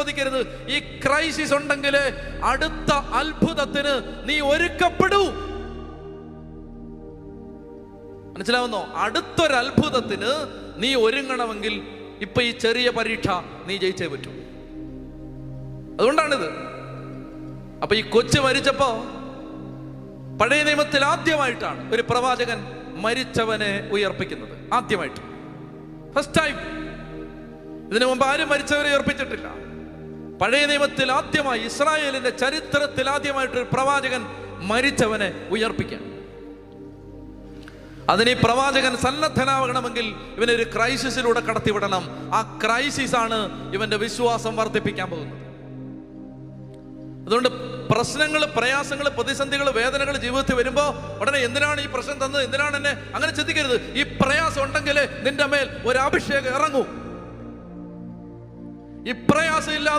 ചോദിക്കരുത്. ഈ ക്രൈസിസ് ഉണ്ടെങ്കിൽ അടുത്ത അത്ഭുതത്തിന് നീ ഒരുക്കപ്പെടൂ. മനസ്സിലാവുന്നോ? അടുത്തൊരു അത്ഭുതത്തിന് നീ ഒരുങ്ങണമെങ്കിൽ ഇപ്പൊ ഈ ചെറിയ പരീക്ഷ നീ ജയിച്ചേ പറ്റൂ. അതുകൊണ്ടാണിത്. അപ്പൊ ഈ കൊച്ചു മരിച്ചപ്പോ പഴയ നിയമത്തിൽ ആദ്യമായിട്ടാണ് ഒരു പ്രവാചകൻ മരിച്ചവനെ ഉയർപ്പിക്കുന്നത്. ആദ്യമായിട്ട്. ഫസ്റ്റ് ടൈം ഇതിനു മുമ്പ് ആരും മരിച്ചവരെ ഉയർപ്പിച്ചിട്ടില്ല. പഴയ നിയമത്തിൽ ആദ്യമായി ഇസ്രായേലിന്റെ ചരിത്രത്തിൽ ആദ്യമായിട്ട് ഒരു പ്രവാചകൻ മരിച്ചവനെ ഉയർപ്പിക്കാൻ. അതിന് ഈ പ്രവാചകൻ സന്നദ്ധനാവണമെങ്കിൽ ഇവനെ ഒരു ക്രൈസിസിലൂടെ കടത്തിവിടണം. ആ ക്രൈസിസ് ആണ് ഇവന്റെ വിശ്വാസം വർദ്ധിപ്പിക്കാൻ പോകുന്നത്. അതുകൊണ്ട് പ്രശ്നങ്ങൾ പ്രയാസങ്ങൾ പ്രതിസന്ധികൾ വേദനകൾ ജീവിതത്തിൽ വരുമ്പോൾ ഉടനെ എന്തിനാണ് ഈ പ്രശ്നം തന്നത്? എന്തിനാണ് എന്നെ അങ്ങനെ ചിന്തിക്കരുത്? ഈ പ്രയാസം ഉണ്ടെങ്കിൽ നിന്റെ മേൽ ഒരു അഭിഷേകം ഇറങ്ങൂ. ഈ പ്രയാസം ഇല്ലാതെ